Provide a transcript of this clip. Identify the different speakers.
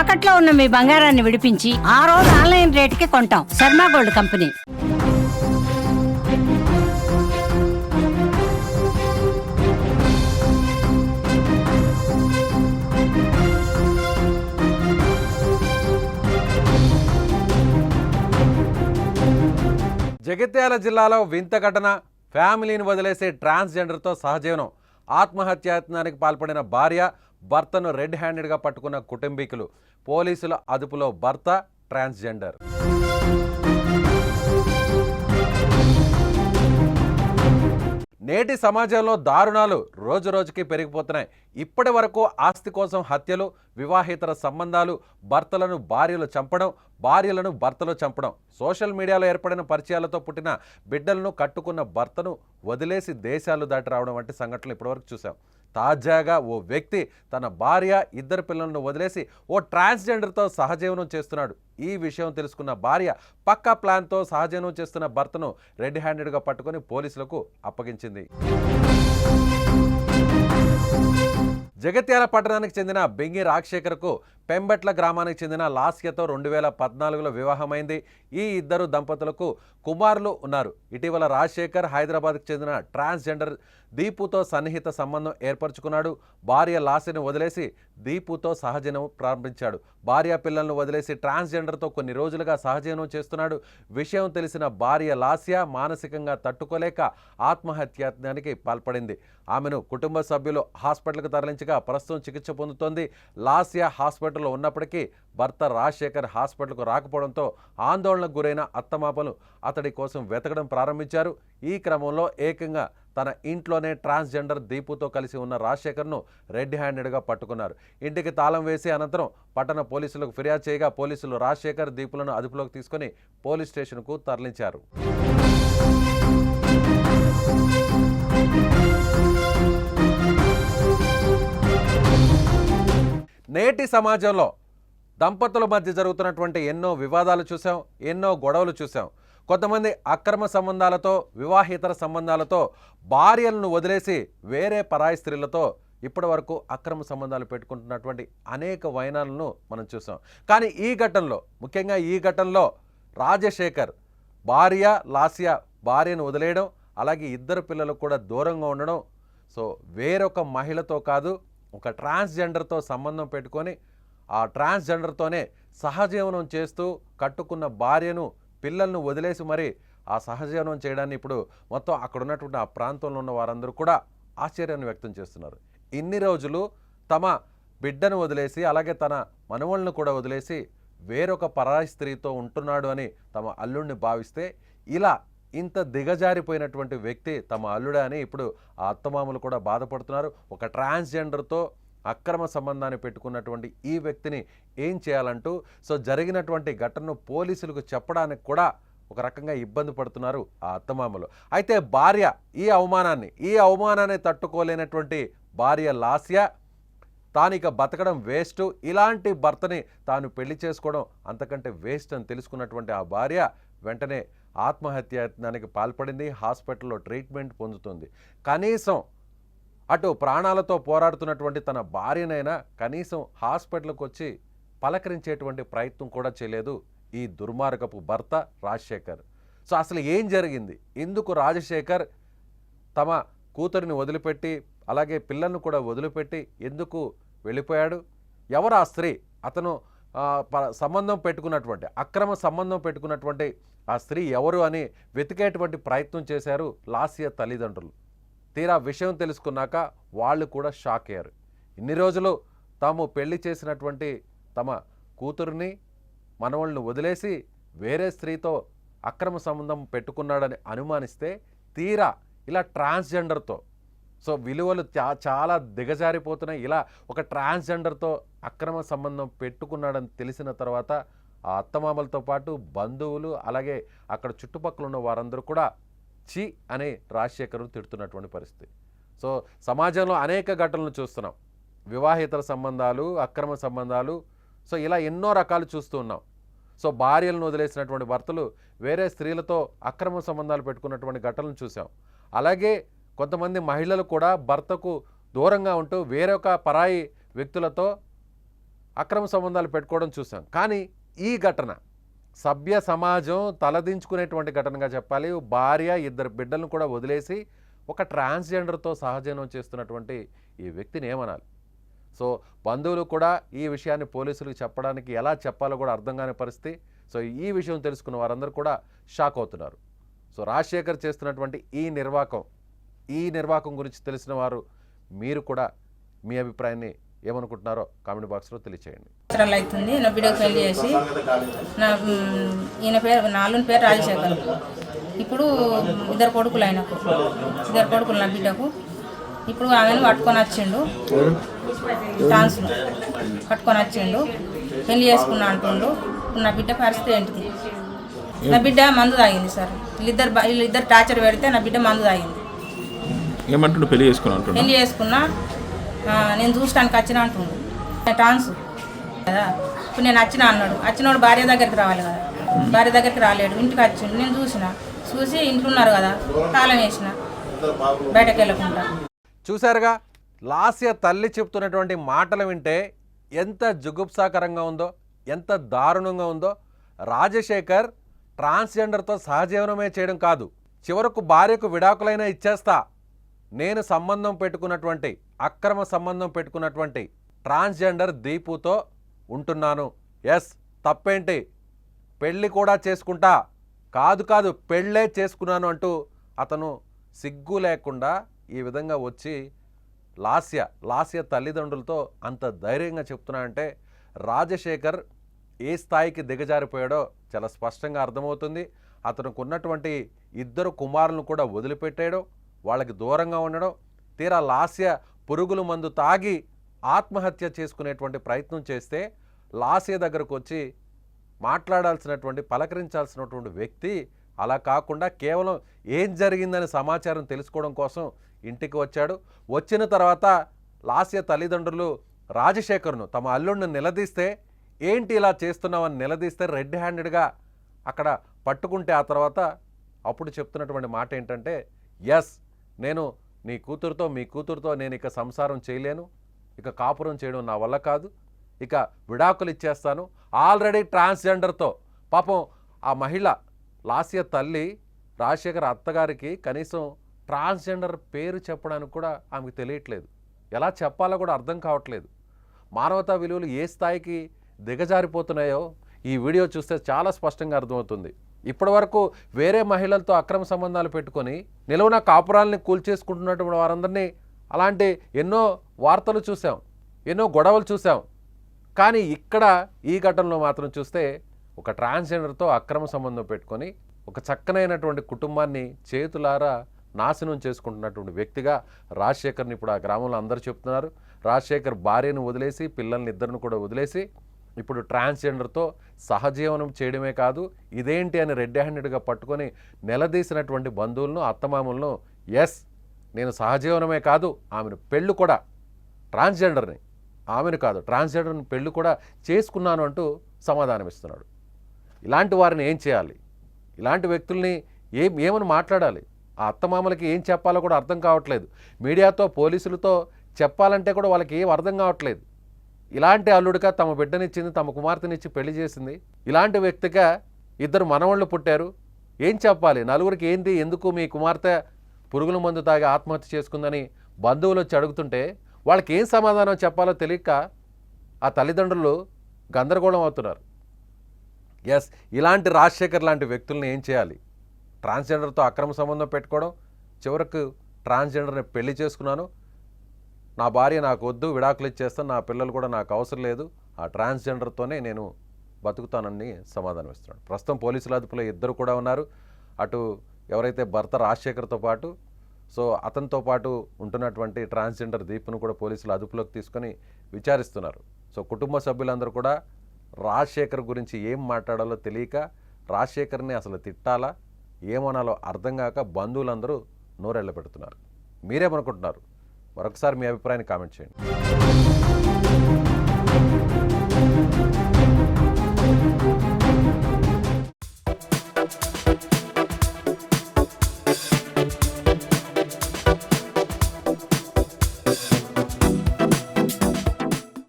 Speaker 1: తాకట్లో ఉన్న మీ బంగారాన్ని విడిపించి ఆ రోజు ఆన్లైన్ రేటుకి కొంటాం. Sharma gold company.
Speaker 2: జగిత్యాల జిల్లాలో వింత ఘటన. ఫ్యామిలీని వదిలేసే ట్రాన్స్జెండర్తో సహజీవనం. ఆత్మహత్యాయత్నానికి పాల్పడిన భార్య భర్తను రెడ్ హ్యాండెడ్గా పట్టుకున్న కుటుంబీకులు పోలీసుల అదుపులో భర్త ట్రాన్స్జెండర్. నేటి సమాజంలో దారుణాలు రోజు రోజుకి పెరిగిపోతున్నాయి. ఇప్పటి వరకు ఆస్తి కోసం హత్యలు వివాహేతర సంబంధాలు భర్తలను భార్యలు చంపడం భార్యలను భర్తలు చంపడం సోషల్ మీడియాలో ఏర్పడిన పరిచయాలతో పుట్టిన బిడ్డలను కట్టుకున్న భర్తను వదిలేసి దేశాలు దాటి రావడం వంటి సంఘటనలు ఇప్పటివరకు చూసాం తాజాగా ఓ వ్యక్తి తన భార్య ఇద్దరు పిల్లలను వదిలేసి ఓ ట్రాన్స్జెండర్తో సహజీవనం చేస్తున్నాడు. ఈ విషయం తెలుసుకున్న భార్య పక్కా ప్లాన్తో సహజీవనం చేస్తున్న భర్తను రెడ్ హ్యాండెడ్గా పట్టుకొని పోలీసులకు అప్పగించింది. జగిత్యాల పట్టణానికి చెందిన బెంగి రాజశేఖర్కు పెంబెట్ల గ్రామానికి చెందిన లాస్యతో రెండు వేల పద్నాలుగులో వివాహమైంది. ఈ ఇద్దరు దంపతులకు కుమారులు ఉన్నారు. ఇటీవల రాజశేఖర్ హైదరాబాద్కు చెందిన ట్రాన్స్జెండర్ దీపుతో సన్నిహిత సంబంధం ఏర్పరచుకున్నాడు. భార్య లాస్యను వదిలేసి దీపుతో సహజీవనం ప్రారంభించాడు. భార్య పిల్లలను వదిలేసి ట్రాన్స్జెండర్తో కొన్ని రోజులుగా సహజీవనం చేస్తున్నాడు. విషయం తెలిసిన భార్య లాస్య మానసికంగా తట్టుకోలేక ఆత్మహత్యానికి పాల్పడింది. ఆమెను కుటుంబ సభ్యులు హాస్పిటల్కు తరలించగా ప్రస్తుతం చికిత్స పొందుతోంది. లాసియా హాస్పిటల్లో ఉన్నప్పటికీ భర్త రాజశేఖర్ హాస్పిటల్కు రాకపోవడంతో ఆందోళనకు గురైన అత్తమాపలు అతడి కోసం వెతకడం ప్రారంభించారు. ఈ క్రమంలో ఏకంగా తన ఇంట్లోనే ట్రాన్స్జెండర్ దీపుతో కలిసి ఉన్న రాజశేఖర్ను రెడ్ హ్యాండెడ్గా పట్టుకున్నారు. ఇంటికి తాళం వేసి అనంతరం పట్టణ పోలీసులకు ఫిర్యాదు చేయగా పోలీసులు రాజశేఖర్ దీపులను అదుపులోకి తీసుకొని పోలీస్ స్టేషన్కు తరలించారు. నేటి సమాజంలో దంపతుల మధ్య జరుగుతున్నటువంటి ఎన్నో వివాదాలు చూసాం ఎన్నో గొడవలు చూసాం. కొంతమంది అక్రమ సంబంధాలతో వివాహేతర సంబంధాలతో భార్యలను వదిలేసి వేరే పరాయి స్త్రీలతో ఇప్పటి వరకు అక్రమ సంబంధాలు పెట్టుకుంటున్నటువంటి అనేక వైనాలను మనం చూసాం. కానీ ఈ ఘటనలో ముఖ్యంగా ఈ ఘటనలో రాజశేఖర్ భార్య లాసియా భార్యను వదిలేయడం అలాగే ఇద్దరు పిల్లలు కూడా దూరంగా ఉండడం. సో వేరొక మహిళతో కాదు ఒక ట్రాన్స్జెండర్తో సంబంధం పెట్టుకొని ఆ ట్రాన్స్జెండర్తోనే సహజీవనం చేస్తూ కట్టుకున్న భార్యను పిల్లలను వదిలేసి మరి ఆ సహజీవనం చేయడాన్ని ఇప్పుడు మొత్తం అక్కడ ఉన్నటువంటి ఆ ప్రాంతంలో ఉన్న వారందరూ కూడా ఆశ్చర్యాన్ని వ్యక్తం చేస్తున్నారు. ఇన్ని రోజులు తమ బిడ్డను వదిలేసి అలాగే తన మనవళ్ళను కూడా వదిలేసి వేరొక పరాయి స్త్రీతో ఉంటున్నాడు అని తమ అల్లుడిని భావిస్తే ఇలా ఇంత దిగజారిపోయినటువంటి వ్యక్తి తమ అల్లుడే అని ఇప్పుడు ఆ అత్తమామలు కూడా బాధపడుతున్నారు. ఒక ట్రాన్స్జెండర్తో అక్రమ సంబంధాన్ని పెట్టుకున్నటువంటి ఈ వ్యక్తిని ఏం చేయాలంటూ సో జరిగినటువంటి ఘటనను పోలీసులకు చెప్పడానికి కూడా ఒక రకంగా ఇబ్బంది పడుతున్నారు ఆ అత్తమామలు. అయితే భార్య ఈ అవమానాన్ని ఈ అవమానాన్ని తట్టుకోలేనటువంటి భార్య లాస్య తాను ఇక బతకడం వేస్ట్. ఇలాంటి భర్తని తాను పెళ్ళి చేసుకోవడం అంతకంటే వేస్ట్ అని తెలుసుకున్నటువంటి ఆ భార్య వెంటనే ఆత్మహత్యాయత్నానికి పాల్పడింది హాస్పిటల్లో ట్రీట్మెంట్ పొందుతుంది. కనీసం అటు ప్రాణాలతో పోరాడుతున్నటువంటి తన భార్యనైనా కనీసం హాస్పిటల్కి వచ్చి పలకరించేటువంటి ప్రయత్నం కూడా చేయలేదు ఈ దుర్మార్గపు భర్త రాజశేఖర్. సో అసలు ఏం జరిగింది? ఎందుకు రాజశేఖర్ తమ కూతురిని వదిలిపెట్టి అలాగే పిల్లలను కూడా వదిలిపెట్టి ఎందుకు వెళ్ళిపోయాడు? ఎవరు ఆ స్త్రీ? అతను సంబంధం పెట్టుకున్నటువంటి అక్రమ సంబంధం పెట్టుకున్నటువంటి ఆ స్త్రీ ఎవరు అని వెతికేటువంటి ప్రయత్నం చేశారు లాస్య తల్లిదండ్రులు. తీరా విషయం తెలుసుకున్నాక వాళ్ళు కూడా షాక్ అయ్యారు. ఇన్ని రోజులు తాము పెళ్ళి చేసినటువంటి తమ కూతురిని మనవళ్ళను వదిలేసి వేరే స్త్రీతో అక్రమ సంబంధం పెట్టుకున్నాడని అనుమానిస్తే తీరా ఇలా ట్రాన్స్జెండర్తో సో విలువలు చాలా దిగజారిపోతున్నాయి. ఇలా ఒక ట్రాన్స్జెండర్తో అక్రమ సంబంధం పెట్టుకున్నాడని తెలిసిన తర్వాత ఆ అత్తమామలతో పాటు బంధువులు అలాగే అక్కడ చుట్టుపక్కల ఉన్న వారందరూ కూడా చి అని రాజశేఖర్ను తిడుతున్నటువంటి పరిస్థితి. సో సమాజంలో అనేక ఘటనలు చూస్తున్నాం. వివాహేతర సంబంధాలు అక్రమ సంబంధాలు సో ఇలా ఎన్నో రకాలు చూస్తూ ఉన్నాం. సో భార్యలను వదిలేసినటువంటి భర్తలు వేరే స్త్రీలతో అక్రమ సంబంధాలు పెట్టుకున్నటువంటి ఘటనలు చూసాం అలాగే కొంతమంది మహిళలు కూడా భర్తకు దూరంగా ఉంటూ వేరొక పరాయి వ్యక్తులతో అక్రమ సంబంధాలు పెట్టుకోవడం చూసాం కానీ ఈ ఘటన సభ్య సమాజం తలదించుకునేటువంటి ఘటనగా చెప్పాలి. భార్య ఇద్దరు బిడ్డలను కూడా వదిలేసి ఒక ట్రాన్స్జెండర్తో సహజీవనం చేస్తున్నటువంటి ఈ వ్యక్తిని ఏమనాలి? సో బంధువులు కూడా ఈ విషయాన్ని పోలీసులకు చెప్పడానికి ఎలా చెప్పాలో కూడా అర్థం కాని పరిస్థితి. సో ఈ విషయం తెలుసుకున్న వారందరూ కూడా షాక్ అవుతున్నారు. సో రాజశేఖర్ చేస్తున్నటువంటి ఈ నిర్వాకం ఈ నిర్వాకం గురించి తెలిసిన వారు మీరు కూడా మీ అభిప్రాయాన్ని ఏమనుకుంటున్నారో కామెంట్ బాక్స్లో తెలియచేయండి.
Speaker 3: సంవత్సరాలు అవుతుంది. నా బిడ్డకు పెళ్ళి చేసి నా ఈయన పేరు నాలుగు పేరు రాజశేఖర్. ఇప్పుడు ఇద్దరు కొడుకులు ఆయనకు. ఇద్దరు కొడుకులు నా బిడ్డకు. ఇప్పుడు ఆమెను పట్టుకొని వచ్చిండు. డాన్స్ను పట్టుకొని వచ్చిండు. పెళ్ళి చేసుకున్నా అంటుండు. నా బిడ్డ పరిస్థితి ఏంటిది? నా బిడ్డ మందు తాగింది సార్. వీళ్ళిద్దరు వీళ్ళిద్దరు టార్చర్ పెడితే నా బిడ్డ మందు తాగింది.
Speaker 4: ఏమంటుండు? పెళ్ళి చేసుకుని అంటున్నా
Speaker 3: పెళ్ళి చేసుకున్నా. ఆ, నేను చూడటానికి వచ్చిన అంటుండు. టాన్స్ కదా? ఇప్పుడు నేను వచ్చిన అన్నాడు. వచ్చినోడు భార్య దగ్గరికి రావాలి కదా? భార్య దగ్గరికి రాలేడు. ఇంటికి వచ్చిండు. నేను చూసిన. చూసి ఇంట్లో ఉన్నారు కదా? తాళం వేసిన. బయటకు వెళ్ళకుండా.
Speaker 2: చూశారుగా? లాస్య తల్లి చెప్తున్నటువంటి మాటలు వింటే ఎంత జుగుప్సాకరంగా ఉందో ఎంత దారుణంగా ఉందో రాజశేఖర్ ట్రాన్స్జెండర్తో సహజీవనమే చేయడం కాదు. చివరకు భార్యకు విడాకులైనా ఇచ్చేస్తా. నేను సంబంధం పెట్టుకున్నటువంటి అక్రమ సంబంధం పెట్టుకున్నటువంటి ట్రాన్స్జెండర్ దీపుతో ఉంటున్నాను. ఎస్ తప్పేంటి? పెళ్ళి కూడా చేసుకుంటా. కాదు కాదు పెళ్ళే చేసుకున్నాను అంటూ అతను సిగ్గు లేకుండా ఈ విధంగా వచ్చి లాస్య లాస్య తల్లిదండ్రులతో అంత ధైర్యంగా చెప్తున్నానంటే రాజశేఖర్ ఏ స్థాయికి దిగజారిపోయాడో చాలా స్పష్టంగా అర్థమవుతుంది. అతనికి ఉన్నటువంటి ఇద్దరు కుమారులను కూడా వదిలిపెట్టాడు. వాళ్ళకి దూరంగా ఉండడం తీరా లాస్య పురుగుల మందు తాగి ఆత్మహత్య చేసుకునేటువంటి ప్రయత్నం చేస్తే లాస్య దగ్గరకు వచ్చి మాట్లాడాల్సినటువంటి పలకరించాల్సినటువంటి వ్యక్తి అలా కాకుండా కేవలం ఏం జరిగిందని సమాచారం తెలుసుకోవడం కోసం ఇంటికి వచ్చాడు. వచ్చిన తర్వాత లాస్య తల్లిదండ్రులు రాజశేఖర్ను తమ అల్లుడిని నిలదీస్తే ఏంటి ఇలా చేస్తున్నామని నిలదీస్తే రెడ్ హ్యాండెడ్గా అక్కడ పట్టుకుంటే ఆ తర్వాత అప్పుడు చెప్తున్నటువంటి మాట ఏంటంటే ఎస్ నేను నీ కూతురుతో మీ కూతురుతో నేను ఇక సంసారం చేయలేను. ఇక కాపురం చేయడం నా వల్ల కాదు. ఇక విడాకులు ఇచ్చేస్తాను. ఆల్రెడీ ట్రాన్స్జెండర్తో. పాపం ఆ మహిళ లాస్య తల్లి రాజశేఖర్ అత్తగారికి కనీసం ట్రాన్స్జెండర్ పేరు చెప్పడానికి కూడా ఆమెకు తెలియట్లేదు. ఎలా చెప్పాలో కూడా అర్థం కావట్లేదు. మానవతా విలువలు ఏ స్థాయికి దిగజారిపోతున్నాయో ఈ వీడియో చూస్తే చాలా స్పష్టంగా అర్థమవుతుంది. ఇప్పటివరకు వేరే మహిళలతో అక్రమ సంబంధాలు పెట్టుకొని నిలవన కాపురాలని కూల్చేసుకుంటున్నటువంటి వారందరినీ అలాంటి ఎన్నో వార్తలు చూసాం ఎన్నో గొడవలు చూసాం కానీ ఇక్కడ ఈ ఘటనలో మాత్రం చూస్తే ఒక ట్రాన్స్జెండర్తో అక్రమ సంబంధం పెట్టుకొని ఒక చక్కనైనటువంటి కుటుంబాన్ని చేతులారా నాశనం చేసుకుంటున్నటువంటి వ్యక్తిగా రాజశేఖర్ని ఇప్పుడు ఆ గ్రామంలో అందరూ చెప్తున్నారు. రాజశేఖర్ భార్యను వదిలేసి పిల్లల్ని ఇద్దరిని కూడా వదిలేసి ఇప్పుడు ట్రాన్స్జెండర్తో సహజీవనం చేయడమే కాదు ఇదేంటి అని రెడ్ హ్యాండెడ్గా పట్టుకొని నిలదీసినటువంటి బంధువులను అత్తమామలను ఎస్ నేను సహజీవనమే కాదు ఆమెను పెళ్ళు కూడా ట్రాన్స్జెండర్ని ఆమెను కాదు ట్రాన్స్జెండర్ని పెళ్ళి కూడా చేసుకున్నాను అంటూ సమాధానం ఇస్తున్నాడు. ఇలాంటి వారిని ఏం చేయాలి? ఇలాంటి వ్యక్తుల్ని ఏం ఏమని మాట్లాడాలి? ఆ అత్తమామలకి ఏం చెప్పాలో కూడా అర్థం కావట్లేదు. మీడియాతో పోలీసులతో చెప్పాలంటే కూడా వాళ్ళకి ఏం అర్థం కావట్లేదు. ఇలాంటి అల్లుడిగా తమ బిడ్డనిచ్చింది తమ కుమార్తెనిచ్చి పెళ్ళి చేసింది. ఇలాంటి వ్యక్తిగా ఇద్దరు మనవాళ్ళు పుట్టారు. ఏం చెప్పాలి? నలుగురికి ఏంటి ఎందుకు మీ కుమార్తె పురుగుల మందు తాగి ఆత్మహత్య చేసుకుందని బంధువులు వచ్చి అడుగుతుంటే వాళ్ళకి ఏం సమాధానం చెప్పాలో తెలియక ఆ తల్లిదండ్రులు గందరగోళం అవుతున్నారు. ఎస్ ఇలాంటి రాజశేఖర్ లాంటి వ్యక్తులను ఏం చేయాలి? ట్రాన్స్జెండర్తో అక్రమ సంబంధం పెట్టుకోవడం చివరకు ట్రాన్స్జెండర్ని పెళ్ళి చేసుకున్నాను నా భార్య నాకు వద్దు విడాకులు ఇచ్చేస్తాను నా పిల్లలు కూడా నాకు అవసరం లేదు. ఆ ట్రాన్స్జెండర్తోనే నేను బతుకుతానని సమాధానం ఇస్తున్నాడు. ప్రస్తుతం పోలీసుల అదుపులో ఇద్దరు కూడా ఉన్నారు. అటు ఎవరైతే భర్త రాజశేఖర్తో పాటు సో అతనితో పాటు ఉంటున్నటువంటి ట్రాన్స్జెండర్ దీప్ను కూడా పోలీసులు అదుపులోకి తీసుకొని విచారిస్తున్నారు. సో కుటుంబ సభ్యులందరూ కూడా రాజశేఖర్ గురించి ఏం మాట్లాడాలో తెలియక రాజశేఖర్ని అసలు తిట్టాలా ఏమనాలో అర్థం కాక బంధువులందరూ నోరెళ్ళ పెడుతున్నారు మీరేమనుకుంటున్నారు? మరొకసారి మీ అభిప్రాయాన్ని కామెంట్ చేయండి.